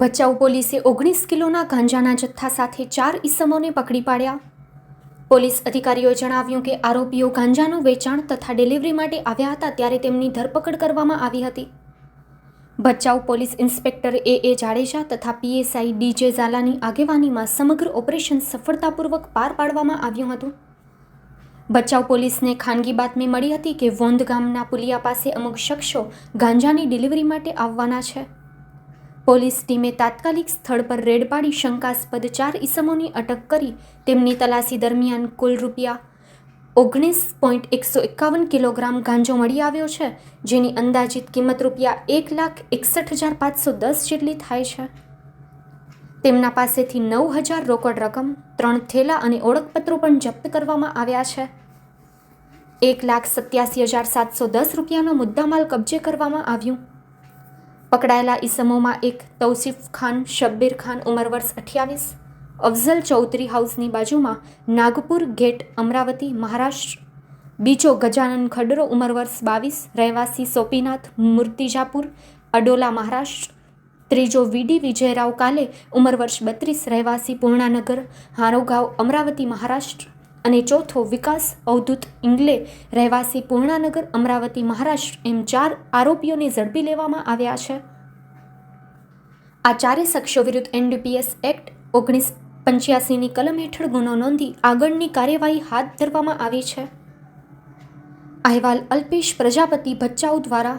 ભચાઉ પોલીસે ઓગણીસ કિલોના ગાંજાના જથ્થા સાથે ચાર ઈસમોને પકડી પાડ્યા. પોલીસ અધિકારીઓએ જણાવ્યું કે આરોપીઓ ગાંજાનું વેચાણ તથા ડિલિવરી માટે આવ્યા હતા ત્યારે તેમની ધરપકડ કરવામાં આવી હતી. Bhachau police inspector A. A. Jadeja તથા પીએસઆઈ ડીજે ઝાલાની આગેવાનીમાં સમગ્ર ઓપરેશન સફળતાપૂર્વક પાર પાડવામાં આવ્યું હતું. ભચાઉ પોલીસને ખાનગી બાતમી મળી હતી કે વોંધ ગામના પુલિયા પાસે અમુક શખ્સો ગાંજાની ડિલિવરી માટે આવવાના છે. પોલીસ ટીમે તાત્કાલિક સ્થળ પર રેડ પાડી શંકાસ્પદ ચાર ઇસમોની અટક કરી તેમની તલાશી દરમિયાન કુલ રૂપિયા ઓગણીસ પોઈન્ટ એકસો એકાવન કિલોગ્રામ ગાંજો મળી આવ્યો છે, જેની અંદાજિત કિંમત રૂપિયા એક લાખ એકસઠ હજાર પાંચસો દસ જેટલી થાય છે. તેમના પાસેથી નવ હજાર રોકડ રકમ, ત્રણ થેલા અને ઓળખપત્રો પણ જપ્ત કરવામાં આવ્યા છે. એક લાખ સત્યાસી હજાર સાતસો દસ રૂપિયાનો મુદ્દામાલ કબજે કરવામાં આવ્યું. પકડાયેલા ઈસમોમાં એક તૌસીફ ખાન, શબ્બીર ખાન ઉંમર વર્ષ અઠ્યાવીસ. અફઝલ ચૌધરી હાઉસની બાજુમાં નાગપુર ગેટ અમરાવતી, મહારાષ્ટ્ર. બીજો ગજાનન ખડરો ઉંમર વર્ષ બાવીસ, રહેવાસી સોપીનાથ, મૂર્તિજાપુર, અડોલા, મહારાષ્ટ્ર. ત્રીજો વીડી વિજયરાવ કાલે ઉંમર વર્ષ બત્રીસ, રહેવાસી પૂર્ણાનગર, હારોગાંવ, અમરાવતી, મહારાષ્ટ્ર. અને ચોથો વિકાસ અવધૂત ઇંગલે રહેવાસી પૂર્ણાનગર, અમરાવતી, મહારાષ્ટ્ર એમ ચાર આરોપીઓને ઝડપી લેવામાં આવ્યા છે. આ ચારે શખ્સો વિરુદ્ધ એનડીપીએસ એક્ટ ઓગણીસ પંચ્યાસીની કલમ હેઠળ ગુનો નોંધી આગળની કાર્યવાહી હાથ ધરવામાં આવી છે. અહેવાલ અલ્પેશ પ્રજાપતિ ભચ્ચાઉ દ્વારા